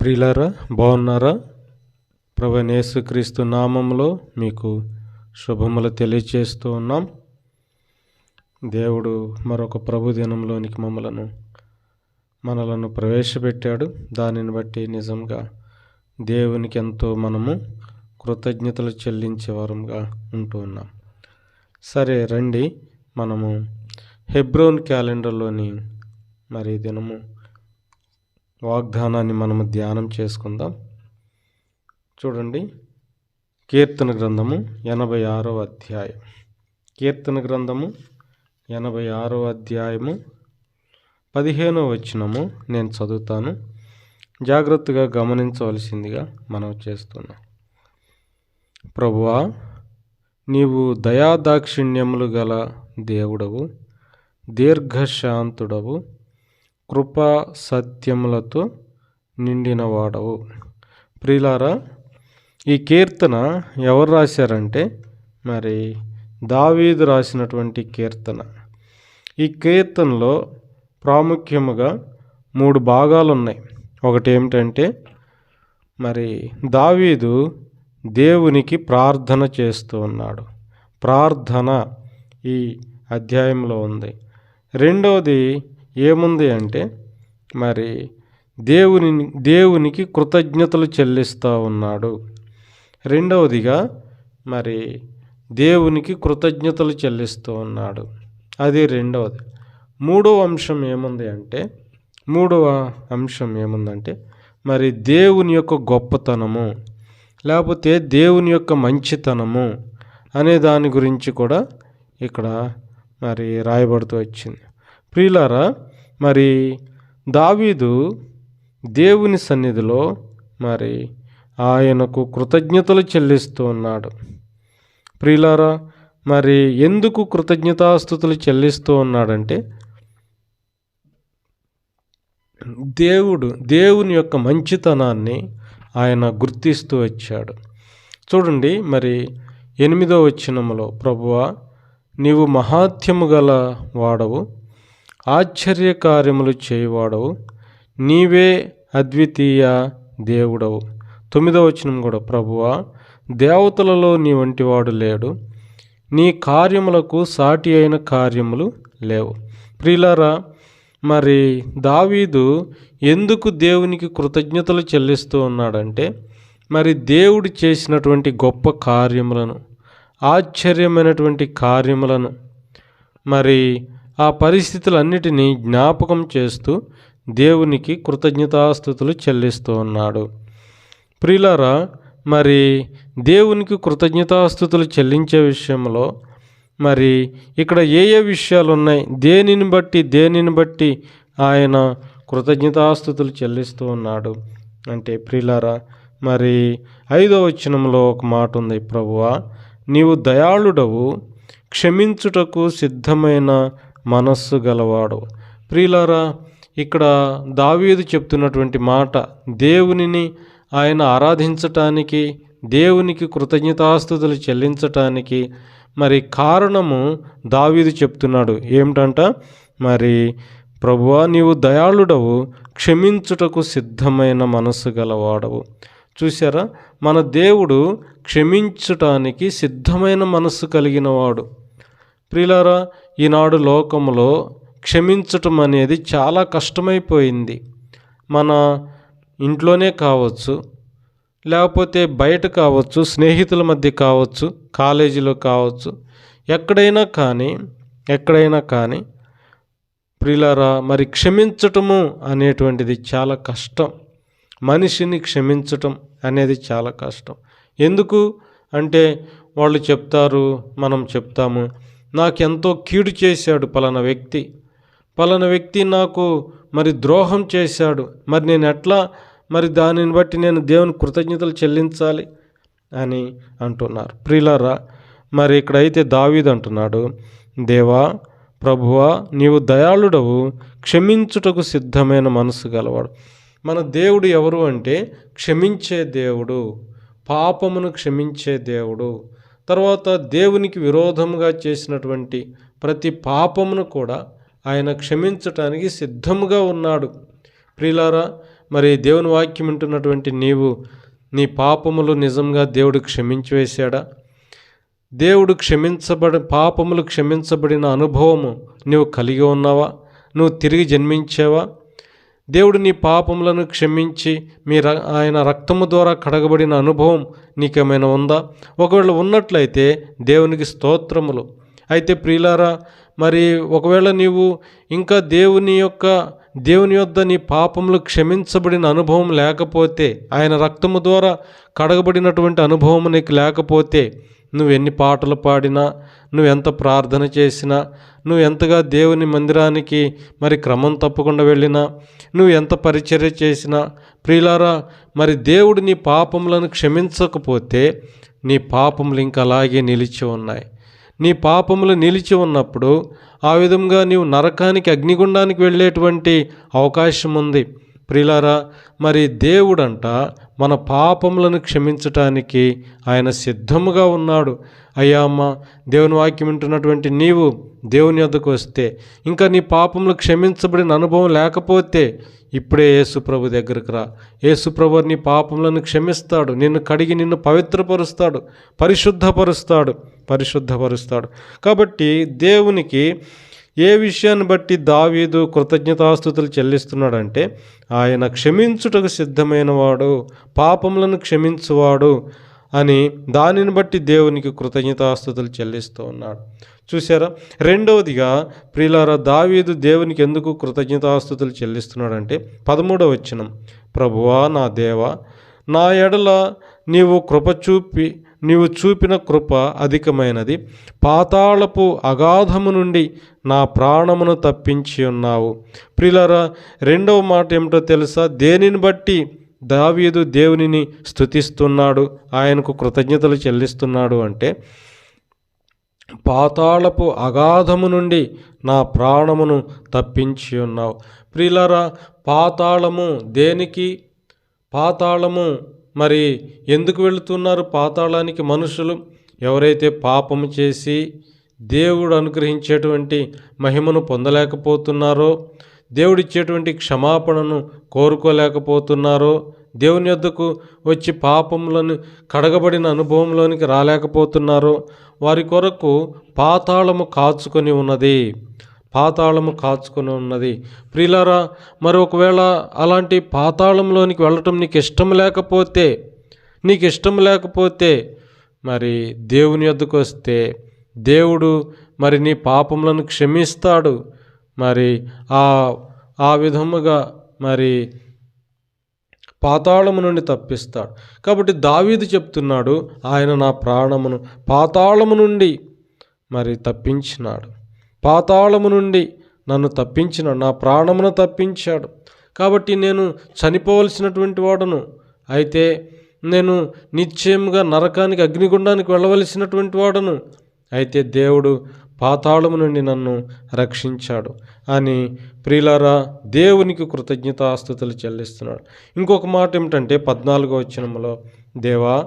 ప్రియులారా బాగున్నారా? ప్రభు యేసుక్రీస్తు నామంలో మీకు శుభములు తెలియచేస్తూ ఉన్నాం. దేవుడు మరొక ప్రభు దినంలోనికి మమ్మలను మనలను ప్రవేశపెట్టాడు. దానిని బట్టి నిజంగా దేవునికి ఎంతో మనము కృతజ్ఞతలు చెల్లించే వారంగా ఉంటూ ఉన్నాం. సరే రండి. మనము హెబ్రోన్ క్యాలెండర్లోని మరి దినము వాగ్దానాన్ని మనము ధ్యానం చేసుకుందాం. చూడండి కీర్తన గ్రంథము ఎనభై ఆరో అధ్యాయం. కీర్తన గ్రంథము ఎనభై ఆరో అధ్యాయము పదిహేనో వచనము నేను చదువుతాను. జాగ్రత్తగా గమనించవలసిందిగా మనం చేస్తున్నాం. ప్రభువా నీవు దయాదాక్షిణ్యములు గల దేవుడవు దీర్ఘశాంతుడవు కృపా సత్యములతో నిండినవాడవు ప్రియులారా ఈ కీర్తన ఎవరు రాశారంటే మరి దావీదు రాసినటువంటి కీర్తన. ఈ కీర్తనలో ప్రాముఖ్యముగా మూడు భాగాలు ఉన్నాయి ఒకటి ఏమిటంటే మరి దావీదు దేవునికి ప్రార్థన చేస్తూ ఉన్నాడు. ప్రార్థన ఈ అధ్యాయంలో ఉంది. రెండవది ఏముంది అంటే మరి దేవుని దేవునికి కృతజ్ఞతలు చెల్లిస్తూ ఉన్నాడు. రెండవదిగా మరి దేవునికి కృతజ్ఞతలు చెల్లిస్తూ ఉన్నాడు. అది రెండవది. మూడవ అంశం ఏముంది అంటే మూడవ అంశం ఏముందంటే మరి దేవుని యొక్క గొప్పతనము లేకపోతే దేవుని యొక్క మంచితనము అనే దాని గురించి కూడా ఇక్కడ మరి రాయబడుతూ వచ్చింది. ప్రియులారా మరి దావీదు దేవుని సన్నిధిలో మరి ఆయనకు కృతజ్ఞతలు చెల్లిస్తూ ఉన్నాడు. ప్రియులారా మరి ఎందుకు కృతజ్ఞతాస్థుతులు చెల్లిస్తూ ఉన్నాడంటే దేవుడు దేవుని యొక్క మంచితనాన్ని ఆయన గుర్తిస్తూ వచ్చాడు. చూడండి మరి ఎనిమిదో వచ్చినములో ప్రభువ నీవు మహాత్యము గల వాడవు. ఆశ్చర్యకార్యములు చేయవాడవు. నీవే అద్వితీయ దేవుడవు. తొమ్మిదో వచనం కూడా ప్రభువా దేవతలలో నీ వంటివాడు లేడు. నీ కార్యములకు సాటి అయిన కార్యములు లేవు. ప్రియులారా మరి దావీదు ఎందుకు దేవునికి కృతజ్ఞతలు చెల్లిస్తూ ఉన్నాడంటే మరి దేవుడు చేసినటువంటి గొప్ప కార్యములను ఆశ్చర్యమైనటువంటి కార్యములను మరి ఆ పరిస్థితులన్నిటినీ జ్ఞాపకం చేస్తూ దేవునికి కృతజ్ఞతాస్థుతులు చెల్లిస్తూ ఉన్నాడు. ప్రియులారా మరి దేవునికి కృతజ్ఞతాస్థుతులు చెల్లించే విషయంలో మరి ఇక్కడ ఏ ఏ విషయాలు ఉన్నాయి దేనిని బట్టి దేనిని బట్టి ఆయన కృతజ్ఞతాస్థుతులు చెల్లిస్తూ ఉన్నాడు? అంటే ప్రిలారా మరి ఐదో వచనంలో ఒక మాట ఉంది. ప్రభువా నీవు దయాళుడవు క్షమించుటకు సిద్ధమైన మనస్సు గలవాడు. ప్రియులారా ఇక్కడ దావీదు చెప్తున్నటువంటి మాట దేవునిని ఆయన ఆరాధించటానికి దేవునికి కృతజ్ఞతాస్థుతులు చెల్లించటానికి మరి కారణము దావీదు చెప్తున్నాడు. ఏమిటంట? మరి ప్రభువా నీవు దయాళుడవు క్షమించుటకు సిద్ధమైన మనస్సు గలవాడవు. చూసారా మన దేవుడు క్షమించటానికి సిద్ధమైన మనస్సు కలిగినవాడు. ప్రిలారా ఈనాడు లోకంలో క్షమించటం అనేది చాలా కష్టమైపోయింది. మన ఇంట్లోనే కావచ్చు లేకపోతే బయట కావచ్చు స్నేహితుల మధ్య కావచ్చు కాలేజీలో కావచ్చు ఎక్కడైనా కానీ ఎక్కడైనా కానీ ప్రిలారా మరి క్షమించటము అనేటువంటిది చాలా కష్టం. మనిషిని క్షమించటం అనేది చాలా కష్టం. ఎందుకు? అంటే వాళ్ళు చెప్తారు మనం చెప్తాము. నాకెంతో కీడు చేశాడు పలానా వ్యక్తి. పలానా వ్యక్తి నాకు మరి ద్రోహం చేశాడు. మరి నేను ఎట్లా? మరి దానిని బట్టి నేను దేవుని కృతజ్ఞతలు చెల్లించాలి అని అంటున్నారు. ప్రిలరా మరి ఇక్కడైతే దావీదు అంటున్నాడు దేవా ప్రభువా నీవు దయాళుడవు క్షమించుటకు సిద్ధమైన మనసు గలవాడు. మన దేవుడు ఎవరు అంటే క్షమించే దేవుడు పాపమును క్షమించే దేవుడు. తర్వాత దేవునికి విరోధముగా చేసినటువంటి ప్రతి పాపమును కూడా ఆయన క్షమించటానికి సిద్ధముగా ఉన్నాడు. ప్రిలారా మరి దేవుని వాక్యం వింటున్నటువంటి నీవు నీ పాపములు నిజంగా దేవుడు క్షమించి వేశాడా? దేవుడు క్షమించబడి పాపములు క్షమించబడిన అనుభవము నువ్వు కలిగి ఉన్నావా? నువ్వు తిరిగి జన్మించావా? దేవుడు నీ పాపములను క్షమించి మీ ర ఆయన రక్తము ద్వారా కడగబడిన అనుభవం నీకేమైనా ఉందా? ఒకవేళ ఉన్నట్లయితే దేవునికి స్తోత్రములు. అయితే ప్రియులారా మరి ఒకవేళ నీవు ఇంకా దేవుని యొక్క దేవుని యొద్ద నీ పాపములు క్షమించబడిన అనుభవం లేకపోతే ఆయన రక్తము ద్వారా కడగబడినటువంటి అనుభవం నీకు లేకపోతే నువ్వు ఎన్ని పాటలు పాడినా నువ్వు ఎంత ప్రార్థన చేసినా నువ్వు ఎంతగా దేవుని మందిరానికి మరి క్రమం తప్పకుండా వెళ్ళినా నువ్వు ఎంత పరిచర్య చేసినా ప్రియులారా మరి దేవుడు నీ పాపములను క్షమించకపోతే నీ పాపములు ఇంకా అలాగే నిలిచి ఉన్నాయి. నీ పాపములు నిలిచి ఉన్నప్పుడు ఆ విధంగా నీవు నరకానికి అగ్నిగుండానికి వెళ్ళేటువంటి అవకాశం ఉంది. ప్రిలారా మరి దేవుడంట మన పాపములను క్షమించటానికి ఆయన సిద్ధముగా ఉన్నాడు. అయ్యా అమ్మ దేవుని వాక్యం వింటున్నటువంటి నీవు దేవుని వద్దకు వస్తే ఇంకా నీ పాపములు క్షమించబడిన అనుభవం లేకపోతే ఇప్పుడే యేసుప్రభు దగ్గరకు రా. యేసుప్రభు నీ పాపములను క్షమిస్తాడు నిన్ను కడిగి నిన్ను పవిత్రపరుస్తాడు పరిశుద్ధపరుస్తాడు పరిశుద్ధపరుస్తాడు. కాబట్టి దేవునికి ఏ విషయాన్ని బట్టి దావీదు కృతజ్ఞతాస్థుతులు చెల్లిస్తున్నాడంటే ఆయన క్షమించుటకు సిద్ధమైనవాడు పాపములను క్షమించువాడు అని దానిని బట్టి దేవునికి కృతజ్ఞతాస్థుతులు చెల్లిస్తూ ఉన్నాడు. చూసారా రెండవదిగా ప్రియులారా దావీదు దేవునికి ఎందుకు కృతజ్ఞతాస్థుతులు చెల్లిస్తున్నాడంటే పదమూడవ వచనం. ప్రభువా నా దేవా నా ఎడల నీవు కృప చూపి నీవు చూపిన కృప అధికమైనది. పాతాళపు అగాధము నుండి నా ప్రాణమును తప్పించి ఉన్నావు. ప్రిలరా రెండవ మాట ఏమిటో తెలుసా? దేనిని బట్టి దావీదు దేవునిని స్థుతిస్తున్నాడు ఆయనకు కృతజ్ఞతలు చెల్లిస్తున్నాడు అంటే పాతాళపు అగాధము నుండి నా ప్రాణమును తప్పించి ఉన్నావు. ప్రిలరా పాతాళము దేనికి? పాతాళము మరి ఎందుకు వెళుతున్నారు? పాతాళానికి మనుషులు ఎవరైతే పాపము చేసి దేవుడు అనుగ్రహించేటువంటి మహిమను పొందలేకపోతున్నారో దేవుడిచ్చేటువంటి క్షమాపణను కోరుకోలేకపోతున్నారో దేవుని యొద్దకు వచ్చి పాపములను కడగబడిన అనుభవంలోనికి రాలేకపోతున్నారో వారి కొరకు పాతాళము కాచుకొని ఉన్నది. పాతాళము కాచుకొని ఉన్నది. ప్రియులారా మరి ఒకవేళ అలాంటి పాతాళంలోనికి వెళ్ళటం నీకు ఇష్టం లేకపోతే నీకు ఇష్టం లేకపోతే మరి దేవుని యొద్దకు వస్తే దేవుడు మరి నీ పాపములను క్షమిస్తాడు. మరి ఆ ఆ విధముగా మరి పాతాళము నుండి తప్పిస్తాడు. కాబట్టి దావీదు చెప్తున్నాడు ఆయన నా ప్రాణమును పాతాళము నుండి మరి తప్పించినాడు. పాతాళము నుండి నన్ను తప్పించిన నా ప్రాణమును తప్పించాడు. కాబట్టి నేను చనిపోవలసినటువంటి వాడును. అయితే నేను నిశ్చయముగా నరకానికి అగ్నిగుండానికి వెళ్ళవలసినటువంటి వాడును. అయితే దేవుడు పాతాళము నుండి నన్ను రక్షించాడు అని ప్రియులారా దేవునికి కృతజ్ఞతాస్తుతులు చెల్లిస్తున్నాడు. ఇంకొక మాట ఏమిటంటే పద్నాలుగో వచనములో దేవా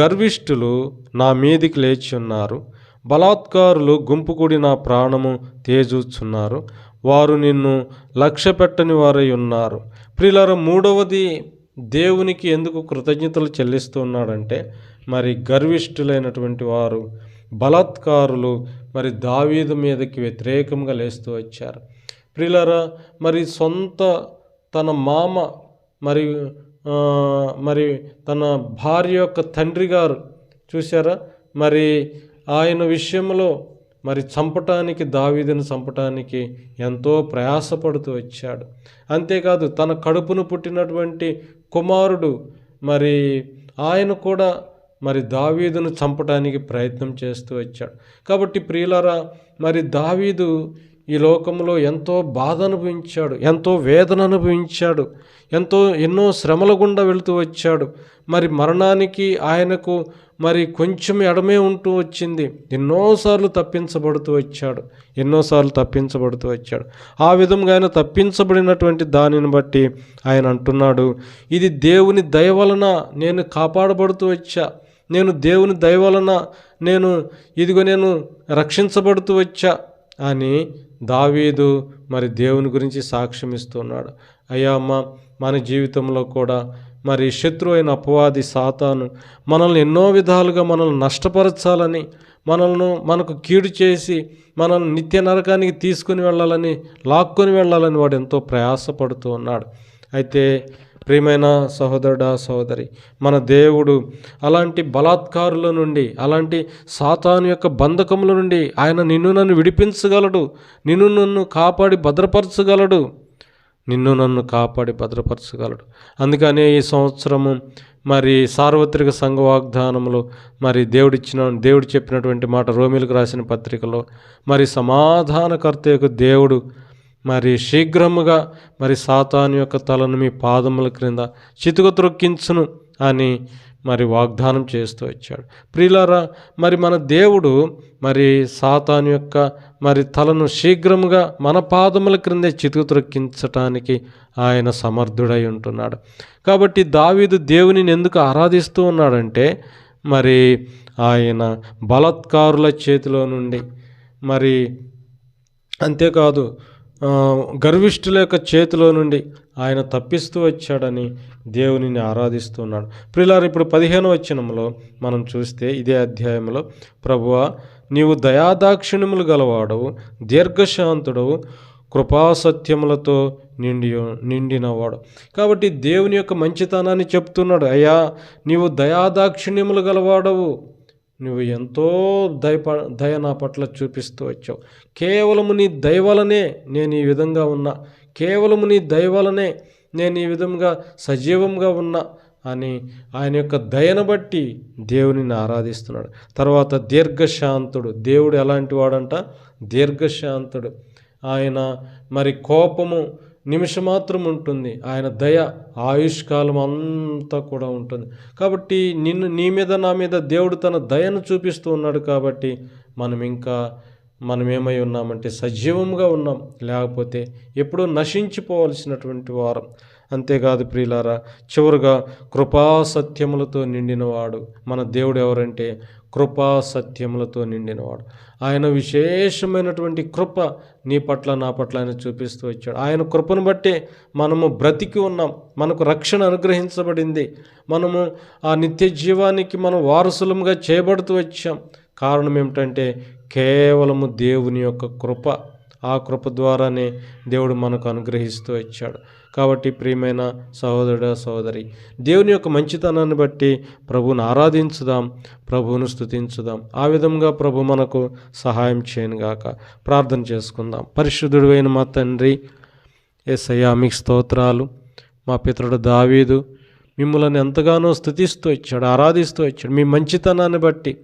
గర్విష్ఠులు నా మీదికి లేచి ఉన్నారు. బలాత్కారులు గుంపుకూడి నా ప్రాణము తేజూచున్నారు. వారు నిన్ను లక్ష్య పెట్టని వారై ఉన్నారు. ప్రిలర మూడవది దేవునికి ఎందుకు కృతజ్ఞతలు చెల్లిస్తూ ఉన్నాడంటే మరి గర్విష్ఠులైనటువంటి వారు బలాత్కారులు మరి దావీదు మీదకి వ్యతిరేకంగా లేస్తూ వచ్చారు. ప్రిలరా మరి సొంత తన మామ మరి మరి తన భార్య యొక్క తండ్రి గారు చూసారా మరి ఆయన విషయంలో మరి చంపటానికి దావీదును చంపటానికి ఎంతో ప్రయాసపడుతూ వచ్చాడు. అంతేకాదు తన కడుపును పుట్టినటువంటి కుమారుడు మరి ఆయన కూడా మరి దావీదును చంపటానికి ప్రయత్నం చేస్తూ వచ్చాడు. కాబట్టి ప్రియులరా మరి దావీదు ఈ లోకంలో ఎంతో బాధ అనుభవించాడు ఎంతో వేదన అనుభవించాడు ఎంతో ఎన్నో శ్రమల గుండా వెళుతూ వచ్చాడు. మరి మరణానికి ఆయనకు మరి కొంచెం ఎడమే ఉంటూ వచ్చింది. ఎన్నోసార్లు తప్పించబడుతూ వచ్చాడు ఎన్నోసార్లు తప్పించబడుతూ వచ్చాడు. ఆ విధంగా ఆయన తప్పించబడినటువంటి దానిని బట్టి ఆయన అంటున్నాడు ఇది దేవుని దయ వలన నేను కాపాడబడుతూ వచ్చా. నేను దేవుని దయ వలన నేను ఇదిగో నేను రక్షించబడుతూ వచ్చా అని దావీదు మరి దేవుని గురించి సాక్ష్యం ఇస్తున్నాడు. అయ్యా అమ్మ మన జీవితంలో కూడా మరి శత్రు అయిన అపవాది సాతాను మనల్ని ఎన్నో విధాలుగా మనల్ని నష్టపరచాలని మనల్ని మనకు కీడు చేసి మనల్ని నిత్య నరకానికి తీసుకుని వెళ్ళాలని లాక్కొని వెళ్ళాలని వాడు ఎంతో ప్రయాసపడుతూ ఉన్నాడు. అయితే ప్రియమైన సహోదరుడా సహోదరి మన దేవుడు అలాంటి బలాత్కారుల నుండి అలాంటి సాతాను యొక్క బంధకముల నుండి ఆయన నిన్ను నన్ను విడిపించగలడు నిన్ను నన్ను కాపాడి భద్రపరచగలడు నిన్ను నన్ను కాపాడి భద్రపరచగలడు. అందుకనే ఈ సంవత్సరము మరి సార్వత్రిక సంఘ వాగ్దానంలో మరి దేవుడిచ్చిన దేవుడు చెప్పినటువంటి మాట రోమిలకు రాసిన పత్రికలో మరి సమాధానకర్త యొక్క దేవుడు మరి శీఘ్రముగా మరి సాతాను యొక్క తలను మీ పాదముల క్రింద చితుకు త్రొక్కించును అని మరి వాగ్దానం చేస్తూ వచ్చాడు. ప్రియులారా మరి మన దేవుడు మరి సాతాను యొక్క మరి తలను శీఘ్రముగా మన పాదముల క్రిందే చితుకు త్రొక్కించటానికి ఆయన సమర్థుడై ఉంటున్నాడు. కాబట్టి దావీదు దేవునిని ఎందుకు ఆరాధిస్తూ ఉన్నాడంటే మరి ఆయన బలత్కారుల చేతిలో నుండి మరి అంతేకాదు గర్విష్ఠుల యొక్క చేతిలో నుండి ఆయన తప్పిస్తూ వచ్చాడని దేవునిని ఆరాధిస్తున్నాడు. ప్రిలారు ఇప్పుడు పదిహేను వచనంలో మనం చూస్తే ఇదే అధ్యాయంలో ప్రభువ నీవు దయాదాక్షిణ్యములు గలవాడవు దీర్ఘశాంతుడవు కృపాసత్యములతో నిండి నిండినవాడు. కాబట్టి దేవుని యొక్క మంచితనాన్ని చెప్తున్నాడు. అయ్యా నీవు దయాదాక్షిణ్యములు గలవాడవు. నువ్వు ఎంతో దయప దయ నా పట్ల చూపిస్తూ వచ్చావు. కేవలము నీ దయవలనే నేను ఈ విధంగా ఉన్నా. కేవలము నీ దయవలనే నేను ఈ విధంగా సజీవంగా ఉన్నా అని ఆయన యొక్క దయను బట్టి దేవునిని ఆరాధిస్తున్నాడు. తర్వాత దీర్ఘశాంతుడు. దేవుడు ఎలాంటి వాడంట? దీర్ఘశాంతుడు. ఆయన మరి కోపము నిమిషమాత్రం ఉంటుంది. ఆయన దయ ఆయుష్కాలం అంతా కూడా ఉంటుంది. కాబట్టి నిన్ను నీ మీద నా మీద దేవుడు తన దయను చూపిస్తూ ఉన్నాడు కాబట్టి మనం ఇంకా మనం ఏమై ఉన్నామంటే సజీవంగా ఉన్నాం. లేకపోతే ఎప్పుడూ నశించిపోవాల్సినటువంటి వారం. అంతేకాదు ప్రియులారా చివరిగా కృపా సత్యములతో నిండినవాడు మన దేవుడు ఎవరంటే కృపా సత్యములతో నిండినవాడు. ఆయన విశేషమైనటువంటి కృప నీ పట్ల నా పట్ల ఆయన చూపిస్తూ వచ్చాడు. ఆయన కృపను బట్టే మనము బ్రతికి ఉన్నాం. మనకు రక్షణ అనుగ్రహించబడింది. మనము ఆ నిత్య జీవానికి మనం వారసులముగా చేయబడుతూ వచ్చాం. కారణం ఏమిటంటే కేవలము దేవుని యొక్క కృప. ఆ కృప ద్వారానే దేవుడు మనకు అనుగ్రహిస్తూ వచ్చాడు. కాబట్టి ప్రియమైన సహోదరుడ సహోదరి దేవుని యొక్క మంచితనాన్ని బట్టి ప్రభువును ఆరాధించుదాం ప్రభువును స్థుతించుదాం ఆ విధంగా ప్రభు మనకు సహాయం చేయనుగాక ప్రార్థన చేసుకుందాం. పరిశుద్ధుడైన మా తండ్రి ఏసయ్యా మీకు స్తోత్రాలు. మా పితరుడు దావీదు మిమ్మల్ని ఎంతగానో స్థుతిస్తూ ఇచ్చాడు ఆరాధిస్తూ ఇచ్చాడు మీ మంచితనాన్ని బట్టి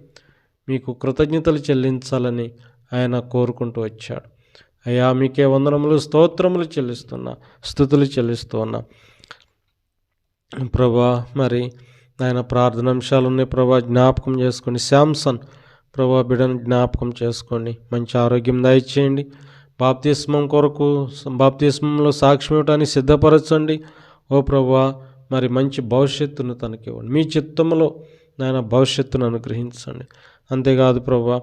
మీకు కృతజ్ఞతలు చెల్లించాలని ఆయన కోరుకుంటూ వచ్చాడు. అయ్యా మీకే వందనములు స్తోత్రములు చెల్లిస్తున్నా స్థుతులు చెల్లిస్తున్నా ప్రభా మరి ఆయన ప్రార్థనాంశాలు ఉన్నాయి ప్రభా జ్ఞాపకం చేసుకోండి శాంసన్ ప్రభా బిడ్డను జ్ఞాపకం చేసుకోండి మంచి ఆరోగ్యం దయచేయండి. బాప్తిస్మం కొరకు బాప్తిస్మంలో సాక్ష్యం ఇవ్వడానికి సిద్ధపరచండి. ఓ ప్రభా మరి మంచి భవిష్యత్తును తనకివ్వండి. మీ చిత్తంలో నాయన భవిష్యత్తును అనుగ్రహించండి. అంతేకాదు ప్రభా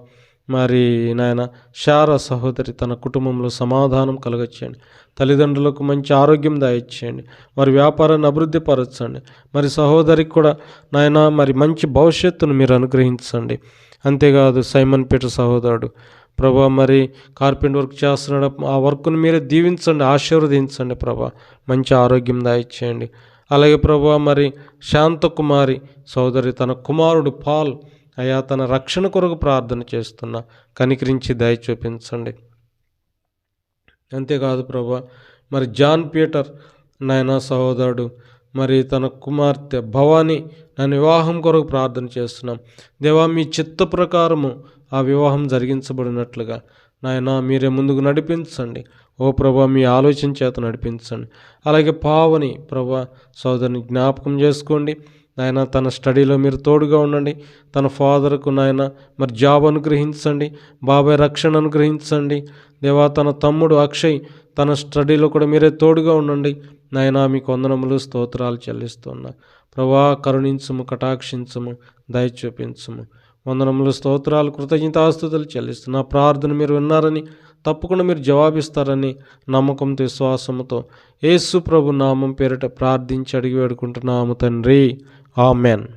మరి నాయన శార సహోదరి తన కుటుంబంలో సమాధానం కలగచ్చేయండి తల్లిదండ్రులకు మంచి ఆరోగ్యం దాయిచ్చేయండి. మరి వ్యాపారాన్ని అభివృద్ధి పరచండి. మరి సహోదరికి కూడా నాయన మరి మంచి భవిష్యత్తును మీరు అనుగ్రహించండి. అంతేకాదు సైమన్ పీటర్ సహోదరుడు ప్రభా మరి కార్పెంట్ వర్క్ చేస్తున్నాడు. ఆ వర్క్ను మీరే దీవించండి ఆశీర్వదించండి ప్రభా. మంచి ఆరోగ్యం దాయిచ్చేయండి. అలాగే ప్రభా మరి శాంతకుమారి సోదరి తన కుమారుడు పాల్ అయా తన రక్షణ కొరకు ప్రార్థన చేస్తున్న. కనికరించి దయ చూపించండి. అంతేకాదు ప్రభా మరి జాన్ పీటర్ నాయన సహోదరుడు మరి తన కుమార్తె భవాని నన్ను వివాహం కొరకు ప్రార్థన చేస్తున్నాం. దేవా మీ చిత్త ప్రకారము ఆ వివాహం జరిగించబడినట్లుగా. నాయన మీరే ముందుకు నడిపించండి. ఓ ప్రభా మీ ఆలోచన చేత నడిపించండి. అలాగే పావని ప్రభా సోదరుని జ్ఞాపకం చేసుకోండి. నాయన తన స్టడీలో మీరు తోడుగా ఉండండి. తన ఫాదర్కు నాయన మరి జాబ్ అనుగ్రహించండి. బాబాయ్ రక్షణ అనుగ్రహించండి. దేవా తన తమ్ముడు అక్షయ్ తన స్టడీలో కూడా మీరే తోడుగా ఉండండి. నాయన మీకు వందనములు స్తోత్రాలు చెల్లిస్తున్నా. ప్రభా కరుణించుము కటాక్షించుము దయ చూపించుము వందనములు స్తోత్రాలు కృతజ్ఞతాస్తుతులు చెల్లిస్తున్నా. ప్రార్థన మీరు విన్నారని తప్పకుండా మీరు జవాబిస్తారని నమ్మకంతో విశ్వాసంతో యేసు ప్రభు నామం పేరిట ప్రార్థించి అడిగి వేడుకుంటున్నాము తండ్రి. Amen.